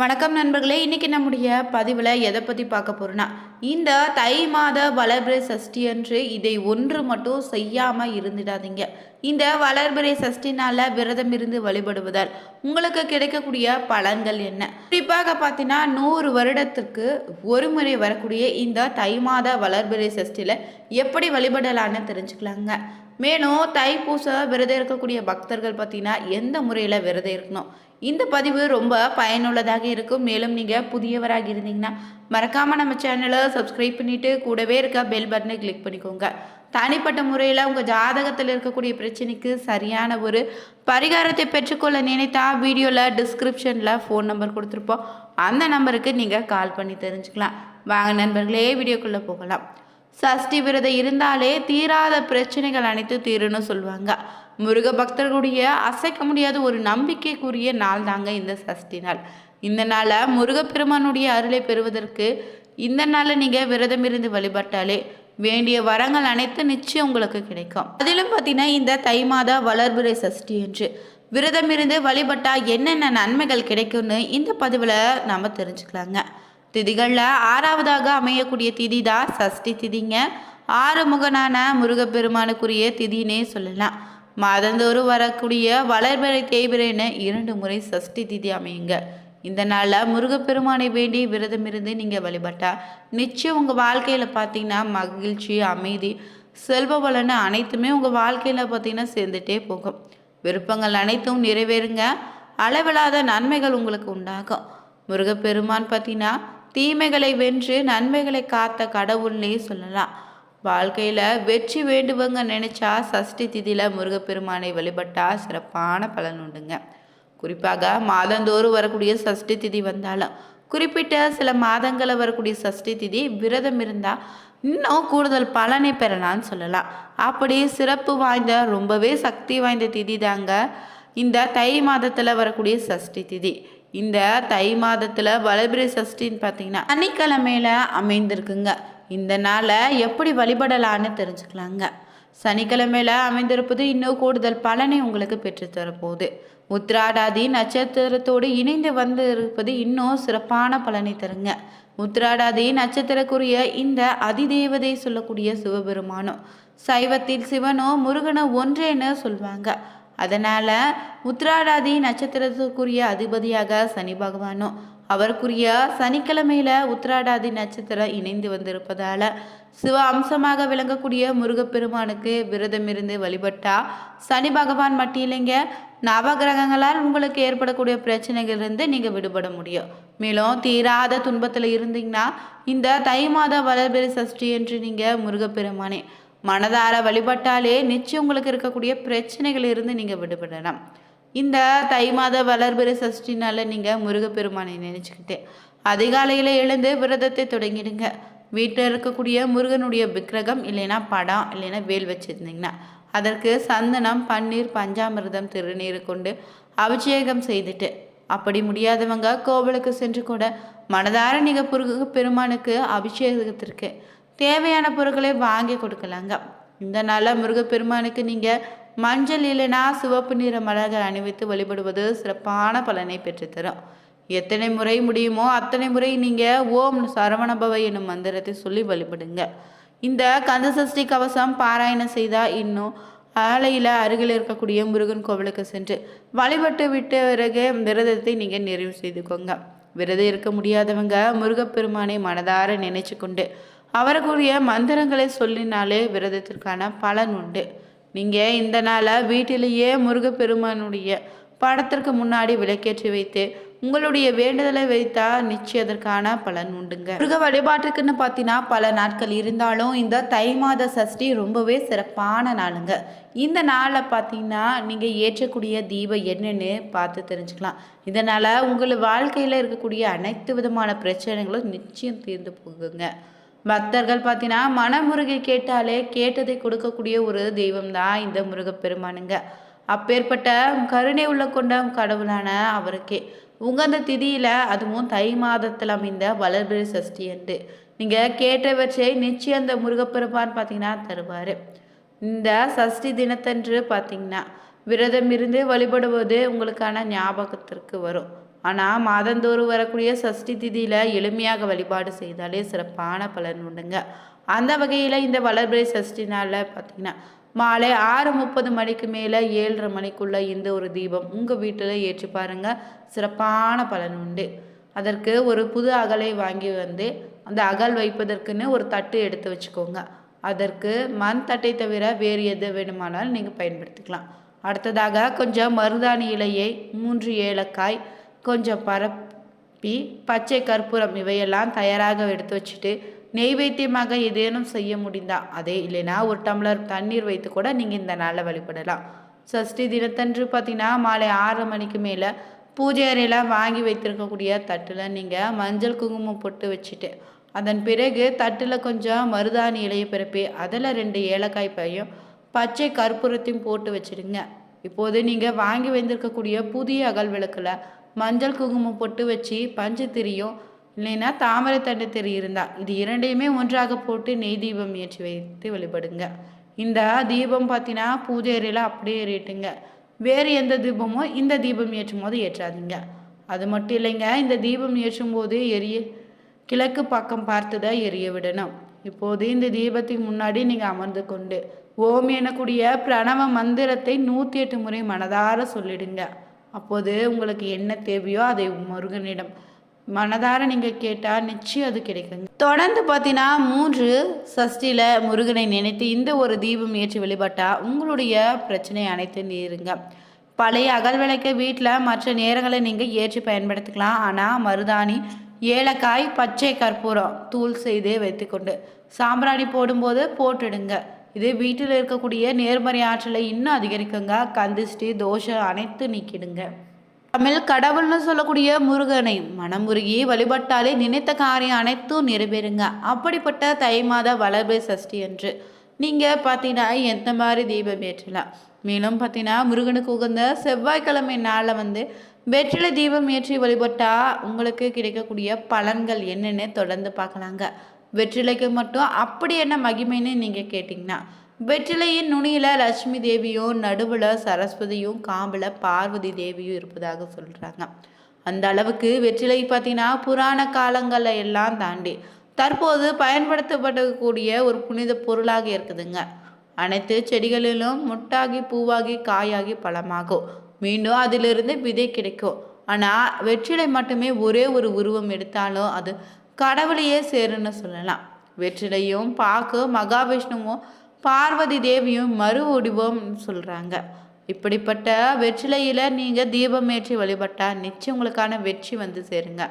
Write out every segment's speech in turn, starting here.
வணக்கம் நண்பர்களே இன்றைக்கி நம்முடைய பதிவில் எதை பற்றி பார்க்க போகிறோன்னா இந்த தை மாத வளர்பிறை சஷ்டி அன்று இதை ஒன்று மட்டும் செய்யாமல் இருந்துடாதீங்க. இந்த வளர்பிறை சஷ்டினால் விரதம் இருந்து வழிபடுவதால் உங்களுக்கு கிடைக்கக்கூடிய பலன்கள் என்ன? குறிப்பாக பார்த்தீங்கன்னா நூறு வருடத்துக்கு ஒரு முறை வரக்கூடிய இந்த தை மாத வளர்பிறை சஷ்டியில் எப்படி வழிபடலான்னு தெரிஞ்சுக்கலாங்க. மேலும் தைப்பூச விரதம் இருக்கக்கூடிய பக்தர்கள் பார்த்தீங்கன்னா எந்த முறையில் விரதம் இருக்கணும்? இந்த பதிவு ரொம்ப பயனுள்ளதாக இருக்கும். மேலும் நீங்கள் புதியவராக இருந்தீங்கன்னா மறக்காமல் நம்ம சேனலை சப்ஸ்கிரைப் பண்ணிவிட்டு கூடவே இருக்க பெல் பட்டனை கிளிக் பண்ணிக்கோங்க. தனிப்பட்ட முறையில் உங்கள் ஜாதகத்தில் இருக்கக்கூடிய பிரச்சனைக்கு சரியான ஒரு பரிகாரத்தை பெற்றுக்கொள்ள நினைத்தா வீடியோவில் டிஸ்கிரிப்ஷனில் ஃபோன் நம்பர் கொடுத்துருப்போம். அந்த நம்பருக்கு நீங்கள் கால் பண்ணி தெரிஞ்சுக்கலாம். வாங்க நண்பர்களே வீடியோக்குள்ளே போகலாம். சஷ்டி விரதம் இருந்தாலே தீராத பிரச்சனைகள் அனைத்து தீருன்னு சொல்லுவாங்க. முருக பக்தர்களுடைய அசைக்க முடியாத ஒரு நம்பிக்கைக்குரிய நாள் தாங்க இந்த சஷ்டி நாள். இந்த நாளை முருகப்பெருமானுடைய அருளை பெறுவதற்கு இந்த நாளில் நீங்கள் விரதம் இருந்து வழிபட்டாலே வேண்டிய வரங்கள் அனைத்து நிச்சயம் உங்களுக்கு கிடைக்கும். அதிலும் பார்த்தீங்கன்னா இந்த தை மாத வளர்பிறை சஷ்டி என்று விரதம் இருந்து வழிபட்டால் என்னென்ன நன்மைகள் கிடைக்கும்னு இந்த பதிவில் நாம் தெரிஞ்சுக்கலாங்க. திதிகளில் ஆறாவதாக அமையக்கூடிய திதி தான் சஷ்டி திதிங்க. ஆறு முகனான முருகப்பெருமானுக்குரிய திதினே சொல்லலாம். மாதந்தோறும் வரக்கூடிய வளர்பிறை தேய்பிறைன்னு இரண்டு முறை சஷ்டி திதி அமையுங்க. இந்த நாளில் முருகப்பெருமானை வேண்டி விரதம் இருந்து நீங்கள் வழிபட்டா நிச்சயம் உங்கள் வாழ்க்கையில் பார்த்தீங்கன்னா மகிழ்ச்சி அமைதி செல்வ பலன்னு அனைத்துமே உங்கள் வாழ்க்கையில் பார்த்தீங்கன்னா சேர்ந்துட்டே போகும். விருப்பங்கள் அனைத்தும் நிறைவேறுங்க. அளவில்லாத நன்மைகள் உங்களுக்கு உண்டாகும். முருகப்பெருமான் பார்த்தீங்கன்னா தீமைகளை வென்று நன்மைகளை காத்த கடவுள்னே சொல்லலாம். வாழ்க்கையில் வெற்றி வேண்டுவங்க நினச்சா சஷ்டி திதியில் முருகப்பெருமானை வழிபட்டா சிறப்பான பலன் உண்டுங்க. குறிப்பாக மாதந்தோறும் வரக்கூடிய சஷ்டி திதி வந்தாலும் குறிப்பிட்ட சில மாதங்களில் வரக்கூடிய சஷ்டி திதி விரதம் இருந்தால் இன்னும் கூடுதல் பலனை பெறலாம்னு சொல்லலாம். அப்படி சிறப்பு வாய்ந்த ரொம்பவே சக்தி வாய்ந்த திதி தாங்க இந்த தை மாதத்தில் வரக்கூடிய சஷ்டி திதி. இந்த தை மாதத்தில் வளபிரி சஷ்டின்னு பார்த்தீங்கன்னா சனிக்கிழமையில் அமைந்திருக்குங்க. இந்த நாளை எப்படி வழிபடலான்னு தெரிஞ்சுக்கலாங்க. சனிக்கிழமையில் அமைந்திருப்பது இன்னும் கூடுதல் பலனை உங்களுக்கு பெற்றுத்தரப்போகுது உத்ராடாதி நட்சத்திரத்தோடு இணைந்து வந்து இருப்பது இன்னும் சிறப்பான பலனை தருங்க. உத்ராடாதி நட்சத்திரக்குரிய இந்த அதிதேவதை சொல்லக்கூடிய சிவபெருமானோ சைவத்தில் சிவனோ முருகனோ ஒன்றேன்னு சொல்லுவாங்க அதனால் உத்ராடாதி நட்சத்திரத்துக்குரிய அதிபதியாக சனி பகவானும் அவருக்குரிய சனிக்கிழமையில் உத்திராடாதி நட்சத்திரம் இணைந்து வந்திருப்பதால் சிவ அம்சமாக விளங்கக்கூடிய முருகப்பெருமானுக்கு விரதம் இருந்து வழிபட்டா சனி பகவான் மட்டும் இல்லைங்க நவகிரகங்களால் உங்களுக்கு ஏற்படக்கூடிய பிரச்சனைகளிலிருந்து நீங்கள் விடுபட முடியும். மேலும் தீராத துன்பத்தில் இருந்தீங்கன்னா இந்த தை மாத வளர்பெரு சஷ்டி என்று நீங்கள் முருகப்பெருமானே மனதார வழிபட்டாலே நிச்சயம் உங்களுக்கு இருக்கக்கூடிய பிரச்சனைகள் இருந்து நீங்கள் விடுபடலாம். இந்த தை மாத வளர்பிறை சஷ்டினால் நீங்கள் முருகப்பெருமானை நினச்சிக்கிட்டு அதிகாலையில் எழுந்து விரதத்தை தொடங்கிடுங்க. வீட்டில் இருக்கக்கூடிய முருகனுடைய விக்கிரகம் இல்லைன்னா படம் இல்லைன்னா வேல் வச்சுருந்தீங்கன்னா அதற்கு சந்தனம் பன்னீர் பஞ்சாமிர்தம் திருநீர் கொண்டு அபிஷேகம் செய்துட்டு அப்படி முடியாதவங்க கோவிலுக்கு சென்று கூட மனதார நீங்கள் முருக பெருமானுக்கு அபிஷேகத்திற்கு தேவையான பொருட்களை வாங்கி கொடுக்கலாங்க. இந்த நாளில் முருகப்பெருமானுக்கு நீங்கள் மஞ்சள் இல்லைனா சிவப்பு நிற மலர்கள் அணிவித்து வழிபடுவது சிறப்பான பலனை பெற்றுத்தரும். எத்தனை முறை முடியுமோ அத்தனை முறை நீங்கள் ஓம் சரவணபவ என்னும் மந்திரத்தை சொல்லி வழிபடுங்க. இந்த கந்தசஷ்டி கவசம் பாராயணம் செய்தால் இன்னும் ஆலையில் அருகில் இருக்கக்கூடிய முருகன் கோவிலுக்கு சென்று வழிபட்டு விட்ட பிறகு விரதத்தை நீங்கள் நிறைவு செய்துக்கோங்க. விரதம் இருக்க முடியாதவங்க முருகப்பெருமானை மனதார நினைச்சு கொண்டு அவருக்குரிய மந்திரங்களை சொல்லினாலே விரதத்திற்கான பலன் உண்டு. நீங்கள் இந்த நாளை வீட்டிலேயே முருகப்பெருமானுடைய படத்திற்கு முன்னாடி விளக்கேற்றி வைத்து உங்களுடைய வேண்டுதலை வைத்தா நிச்சயம் அதற்கான பலன் உண்டுங்க. முருக வழிபாட்டுக்குன்னு பார்த்தீங்கன்னா பல நாட்கள் இருந்தாலும் இந்த தை மாத சஷ்டி ரொம்பவே சிறப்பான நாளுங்க. இந்த நாளில் பார்த்தீங்கன்னா நீங்கள் ஏற்றக்கூடிய தீபம் என்னன்னு பார்த்து தெரிஞ்சுக்கலாம். இதனால் உங்கள் வாழ்க்கையில் இருக்கக்கூடிய அனைத்து விதமான பிரச்சனைகளும் நிச்சயம் தீர்ந்து போகுங்க. பக்தர்கள் பார்த்தீங்கன்னா மனமுருகை கேட்டாலே கேட்டதை கொடுக்கக்கூடிய ஒரு தெய்வம் தான் இந்த முருகப்பெருமானுங்க. அப்பேற்பட்ட கருணை உள்ள கொண்ட கடவுளான அவருக்கே. உகந்த திதியில் அதுவும் தை மாதத்தில் அமைந்த வளர்பிறை சஷ்டி என்று நீங்கள் கேட்டவற்றை நிச்சயம் அந்த முருகப்பெருமான் பார்த்தீங்கன்னா தருவார். இந்த சஷ்டி தினத்தன்று பார்த்தீங்கன்னா விரதம் இருந்து வழிபடுவது உங்களுக்கான ஞாபகத்திற்கு வரும். ஆனால் மாதந்தோறும் வரக்கூடிய சஷ்டி திதியில் எளிமையாக வழிபாடு செய்தாலே சிறப்பான பலன் உண்டுங்க. அந்த வகையில் இந்த வளர்பிறை சஷ்டி நாளில் பார்த்தீங்கன்னா மாலை ஆறு முப்பது மணிக்கு மேலே ஏழரை மணிக்குள்ளே இந்த ஒரு தீபம் உங்கள் வீட்டில் ஏற்றி பாருங்கள் சிறப்பான பலன் உண்டு. அதற்கு ஒரு புது அகலை வாங்கி வந்து அந்த அகல் வைப்பதற்குன்னு ஒரு தட்டு எடுத்து வச்சுக்கோங்க. அதற்கு மண் தட்டை தவிர வேறு எது வேணுமானாலும் நீங்கள் பயன்படுத்திக்கலாம். அடுத்ததாக கொஞ்சம் மருதாணி இலையை மூன்று ஏலக்காய் கொஞ்சம் பரப்பி பச்சை கற்பூரம் இவையெல்லாம் தயாராக எடுத்து வச்சுட்டு நெய்வேத்தியமாக ஏதேனும் செய்ய முடிந்தா அதே இல்லைன்னா ஒரு டம்ளர் தண்ணீர் வைத்து கூட நீங்கள் இந்த நாளில் வழிபடலாம். சஷ்டி தினத்தன்று பார்த்தீங்கன்னா மாலை ஆறு மணிக்கு மேலே பூஜை அறையெல்லாம் வாங்கி வைத்திருக்கக்கூடிய தட்டில் நீங்கள் மஞ்சள் குங்குமம் போட்டு வச்சுட்டு அதன் பிறகு தட்டில் கொஞ்சம் மருதாணி இலையை பிறப்பி அதில் ரெண்டு ஏலக்காய் பையும் பச்சை கற்பூரத்தையும் போட்டு வச்சுடுங்க. இப்போது நீங்கள் வாங்கி வைந்திருக்கக்கூடிய புதிய அகல் விளக்கில் மஞ்சள் குங்குமம் பொட்டு வச்சு பஞ்சு திரியும். இல்லைன்னா தாமரை தண்டு திரி இருந்தால் இது இரண்டையுமே ஒன்றாக போட்டு நெய் தீபம் ஏற்றி வைத்து வழிபடுங்க. இந்த தீபம் பார்த்தீங்கன்னா பூஜை அறையில் அப்படியே ஏறிட்டுங்க. வேறு எந்த தீபமோ இந்த தீபம் ஏற்றும் போது ஏற்றாதீங்க. அது மட்டும் இல்லைங்க இந்த தீபம் ஏற்றும் போது எரிய கிழக்கு பக்கம் பார்த்து தான் எரிய விடணும். இப்போது இந்த தீபத்துக்கு முன்னாடி நீங்கள் அமர்ந்து கொண்டு ஓம் எனக்கூடிய பிரணவ மந்திரத்தை நூற்றி எட்டு முறை மனதார சொல்லிடுங்க. அப்போது உங்களுக்கு என்ன தேவையோ அதை முருகனிடம் மனதார நீங்கள் கேட்டால் நிச்சயம் அது கிடைக்குங்க. தொடர்ந்து பார்த்தீங்கன்னா மூன்று சஷ்டியில் முருகனை நினைத்து இந்த ஒரு தீபம் ஏற்றி வழிபட்டால் உங்களுடைய பிரச்சனை அனைத்து நீருங்க பழைய அகல் விளக்க வீட்டில் மற்ற நேரங்களை நீங்கள் ஏற்றி பயன்படுத்திக்கலாம். ஆனால் மருதாணி ஏலக்காய் பச்சை கற்பூரம் தூள் செய்து வைத்துக்கொண்டு சாம்பிராணி போடும்போது போட்டுடுங்க. இது வீட்டில் இருக்கக்கூடிய நேர்மறை ஆற்றலை இன்னும் அதிகரிக்குங்க. கந்திஷ்டி தோஷம் அனைத்து நீக்கிடுங்க. தமிழ் கடவுள்னு சொல்லக்கூடிய முருகனை மனமுருகி வழிபட்டாலே நினைத்த காரியம் அனைத்தும் நிறைவேறுங்க. அப்படிப்பட்ட தை மாத வளர்பு சஷ்டி என்று நீங்கள் பார்த்தீங்கன்னா எந்த மாதிரி தீபம் ஏற்றலாம்? மேலும் பார்த்தீங்கன்னா முருகனுக்கு உகந்த செவ்வாய்க்கிழமை நாளில் வந்து வெற்றிலை தீபம் ஏற்றி வழிபட்டால் உங்களுக்கு கிடைக்கக்கூடிய பலன்கள் என்னென்னு தொடர்ந்து பார்க்கலாங்க. வெற்றிலைக்கு மட்டும். அப்படி என்ன மகிமைன்னு நீங்கள் கேட்டிங்கன்னா வெற்றிலையின் நுனியில் லட்சுமி தேவியும் நடுவில் சரஸ்வதியும் காம்பில் பார்வதி தேவியும் இருப்பதாக சொல்கிறாங்க அந்த அளவுக்கு வெற்றிலை பார்த்தீங்கன்னா புராண காலங்களை எல்லாம் தாண்டி தற்போது பயன்படுத்தப்படக்கூடிய ஒரு புனித பொருளாக இருக்குதுங்க. அனைத்து செடிகளிலும் முட்டாகி பூவாகி காயாகி பழமாகும். மீண்டும் அதிலிருந்து விதை கிடைக்கும். ஆனால் வெற்றிலை மட்டுமே ஒரே ஒரு உருவம் எடுத்தாலும் அது கடவுளையே சேருன்னு சொல்லலாம். வெற்றிலையும் பாக்கு மகாவிஷ்ணுவும் பார்வதி தேவியும் மறு வடிவம் சொல்கிறாங்க இப்படிப்பட்ட வெற்றிலையில் நீங்கள் தீபம் ஏற்றி வழிபட்டால் நிச்சயம் உங்களுக்கான வெற்றி வந்து சேருங்க.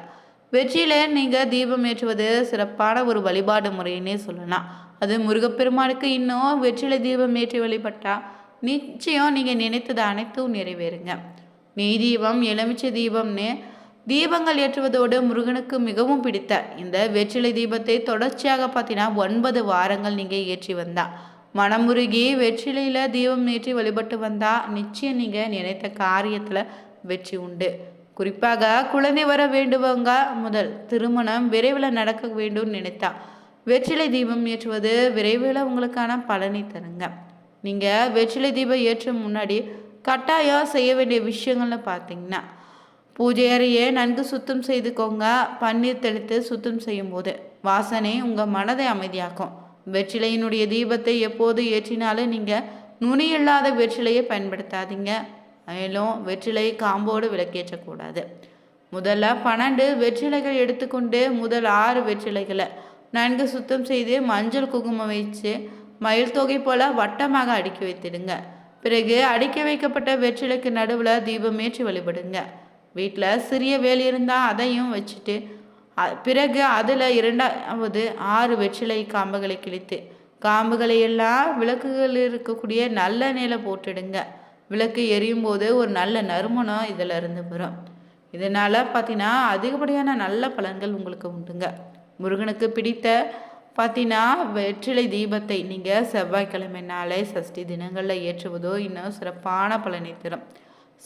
வெற்றியில் நீங்கள் தீபம் ஏற்றுவது சிறப்பான ஒரு வழிபாடு முறைன்னே சொல்லலாம். அது முருகப்பெருமானுக்கு இன்னும் வெற்றிலை தீபம் ஏற்றி வழிபட்டால் நிச்சயம் நீங்கள் நினைத்தது அனைத்தும் நிறைவேறுங்க. நெய் தீபம் எலுமிச்சை தீபம்னு தீபங்கள் ஏற்றுவதோடு முருகனுக்கு மிகவும் பிடித்த இந்த வெற்றிலை தீபத்தை தொடர்ச்சியாக பார்த்தீங்கன்னா ஒன்பது வாரங்கள் நீங்கள் ஏற்றி வந்தா. மனமுருகி வெற்றிலையில் தீபம் ஏற்றி வழிபட்டு வந்தால் நிச்சயம் நீங்கள் நினைத்த காரியத்தில் வெற்றி உண்டு. குறிப்பாக குழந்தை வர வேண்டுவங்க முதல் திருமணம் விரைவில் நடக்க வேண்டும் நினைத்தா. வெற்றிலை தீபம் ஏற்றுவது விரைவில் உங்களுக்கான பலனை தருங்க. நீங்கள் வெற்றிலை தீபம் ஏற்றும் முன்னாடி கட்டாயம் செய்ய வேண்டிய விஷயங்கள்னு பார்த்தீங்கன்னா பூஜை அறையை நன்கு சுத்தம் செய்துக்கோங்க. பன்னீர் தெளித்து சுத்தம் செய்யும் போது வாசனை உங்கள் மனதை அமைதியாக்கும். வெற்றிலையினுடைய தீபத்தை எப்போது ஏற்றினாலும் நீங்கள் நுனி இல்லாத வெற்றிலையை பயன்படுத்தாதீங்க. மேலும் வெற்றிலை காம்போடு விளக்கேற்றக்கூடாது. முதல்ல பன்னெண்டு வெற்றிலைகள் எடுத்துக்கொண்டு முதல் ஆறு வெற்றிலைகளை நன்கு சுத்தம் செய்து மஞ்சள் குங்குமம் வச்சு மயில் தொகை போல் வட்டமாக அடுக்கி வைத்திடுங்க. பிறகு அடுக்கி வைக்கப்பட்ட வெற்றிலைக்கு நடுவில் தீபம் ஏற்றி வழிபடுங்க. வீட்டில் சிறிய வேலி இருந்தால் அதையும் வச்சுட்டு பிறகு அதில் இரண்டாவது ஆறு வெற்றிலை காம்புகளை கிழித்து காம்புகளை எல்லாம் விளக்குகள் இருக்கக்கூடிய நல்ல நிலை போட்டுடுங்க. விளக்கு எரியும் போது ஒரு நல்ல நறுமணம் இதில் இருந்து வரும். இதனால் பார்த்தீங்கன்னா அதிகப்படியான நல்ல பலன்கள் உங்களுக்கு உண்டுங்க. முருகனுக்கு பிடித்த பார்த்தீங்கன்னா வெற்றிலை தீபத்தை நீங்கள் செவ்வாய்க்கிழமை நாளை சஷ்டி தினங்களில் ஏற்றுவதோ இன்னும் சிறப்பான பலனை தரும்.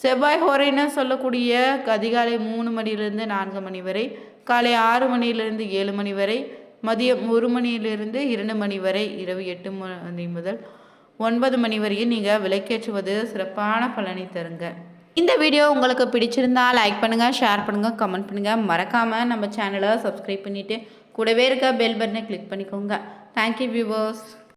செவ்வாய் ஹோரைன்னு சொல்லக்கூடிய அதிகாலை மூணு மணியிலிருந்து நான்கு மணி வரை காலை ஆறு மணியிலிருந்து ஏழு மணி வரை மதியம் ஒரு மணியிலிருந்து இரண்டு மணி வரை இரவு எட்டு மணி முதல் ஒன்பது மணி வரையும் நீங்கள் விலைக்கேற்றுவது சிறப்பான பலனை தருங்க. இந்த வீடியோ உங்களுக்கு பிடிச்சிருந்தா லைக் பண்ணுங்கள் ஷேர் பண்ணுங்கள் கமெண்ட் பண்ணுங்கள் மறக்காமல் நம்ம சேனலை சப்ஸ்கிரைப் பண்ணிவிட்டு கூடவே இருக்க பெல் பட்டனை கிளிக் பண்ணிக்கோங்க. Thank you viewers